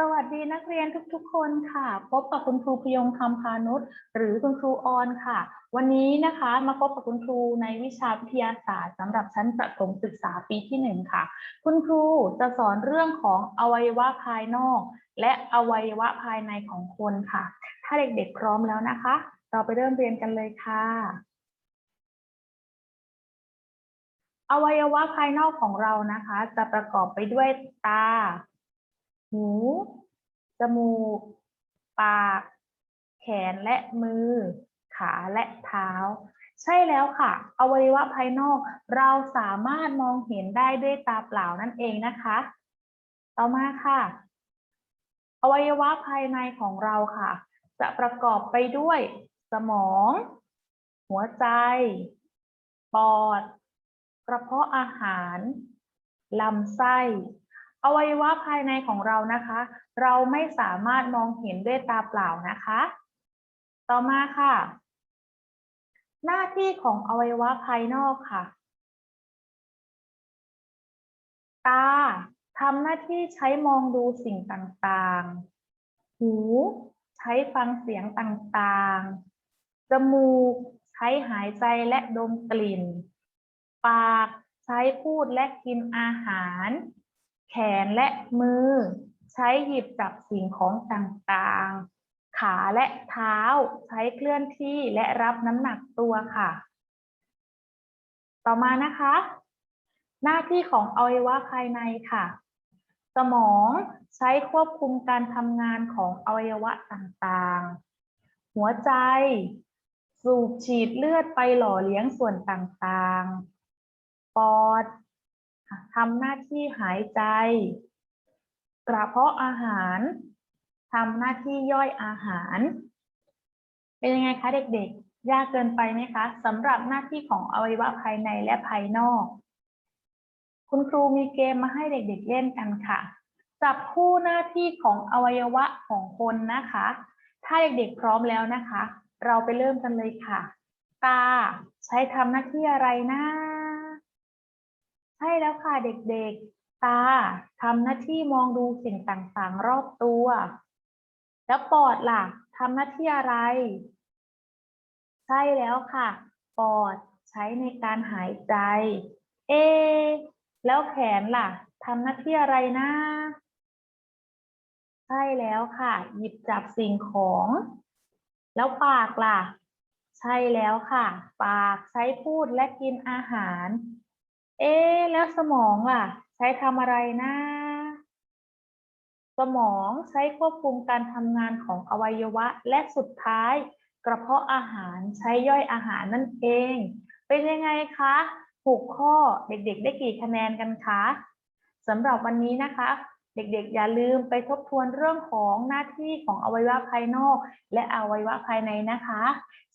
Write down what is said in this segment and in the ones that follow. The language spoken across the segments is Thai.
สวัสดีนักเรียนทุกๆ คนค่ะ พบกับคุณครูพยงคำพานุษหรือคุณครูออนค่ะ วันนี้นะคะมาพบกับคุณครูในวิชาวิทยาศาสตร์สำหรับชั้นประถมศึกษาปีที่หนึ่งค่ะ คุณครูจะสอนเรื่องของอวัยวะภายนอก และอวัยวะภายในของคนค่ะ ถ้าเด็กๆพร้อมแล้วนะคะ เราไปเริ่มเรียนกันเลยค่ะ อวัยวะภายนอกของเรานะคะ จะประกอบไปด้วยตา หู จมูก ปาก แขนและมือ ขาและเท้า ใช่แล้วค่ะ อวัยวะภายนอกเราสามารถมองเห็นได้ด้วยตาเปล่านั่นเองนะคะ ต่อมาค่ะ อวัยวะภายในของเราค่ะ จะประกอบไปด้วยสมอง หัวใจ ปอด กระเพาะอาหาร ลำไส้ อวัยวะภายในของเรานะคะ เราไม่สามารถมองเห็นด้วยตาเปล่านะคะ ต่อมาค่ะ หน้าที่ของอวัยวะภายนอกค่ะ ตาทำหน้าที่ใช้มองดูสิ่งต่างๆ หูใช้ฟังเสียงต่างๆ จมูกใช้หายใจและดมกลิ่น ปากใช้พูดและกินอาหาร แขนและมือ ใช้หยิบจับสิ่งของต่างๆ ขาและเท้าใช้เคลื่อนที่และรับน้ำหนักตัวค่ะ ต่อมานะคะ หน้าที่ของอวัยวะภายในค่ะ สมองใช้ควบคุมการทำงานของอวัยวะต่างๆ หัวใจ สูบฉีดเลือดไปหล่อเลี้ยงส่วนต่างๆ ปอด ทำหน้าที่หายใจ กระเพาะอาหารทำหน้าที่ย่อยอาหาร เป็นยังไงคะเด็กๆ ยากเกินไปไหมคะสำหรับหน้าที่ของอวัยวะภายในและภายนอก คุณครูมีเกมมาให้เด็กๆเล่นกันค่ะ จับคู่หน้าที่ของอวัยวะของคนนะคะ ถ้าเด็กๆพร้อมแล้วนะคะ เราไปเริ่มกันเลยค่ะ ตาใช้ทำหน้าที่อะไรนะ ใช่แล้วค่ะเด็กๆ ตาทำหน้าที่มองดูสิ่งต่างๆ รอบตัว แล้วปอดล่ะทำหน้าที่อะไร ใช่แล้วค่ะ ปอดใช้ในการหายใจ เอ แล้วแขนล่ะทำหน้าที่อะไรนะ ใช่แล้วค่ะ หยิบจับสิ่งของ แล้วปากล่ะ ใช่แล้วค่ะ ปากใช้พูดและกินอาหาร เอ๊แล้วสมองล่ะ ใช้ทำอะไรนะ สมองใช้ควบคุมการทำงานของอวัยวะ และสุดท้าย กระเพาะอาหารใช้ย่อยอาหารนั่นเอง เป็นยังไงคะหกข้อเด็กๆ ได้กี่คะแนนกันคะสำหรับวันนี้นะคะ เด็กๆ อย่าลืมไปทบทวนเรื่องของหน้าที่ของอวัยวะภายนอก และอวัยวะภายในนะคะ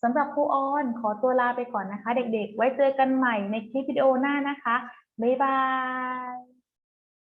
สำหรับครูออนขอตัวลาไปก่อนนะคะ เด็กๆ ไว้เจอกันใหม่ในคลิปวิดีโอหน้านะคะ บ๊ายบาย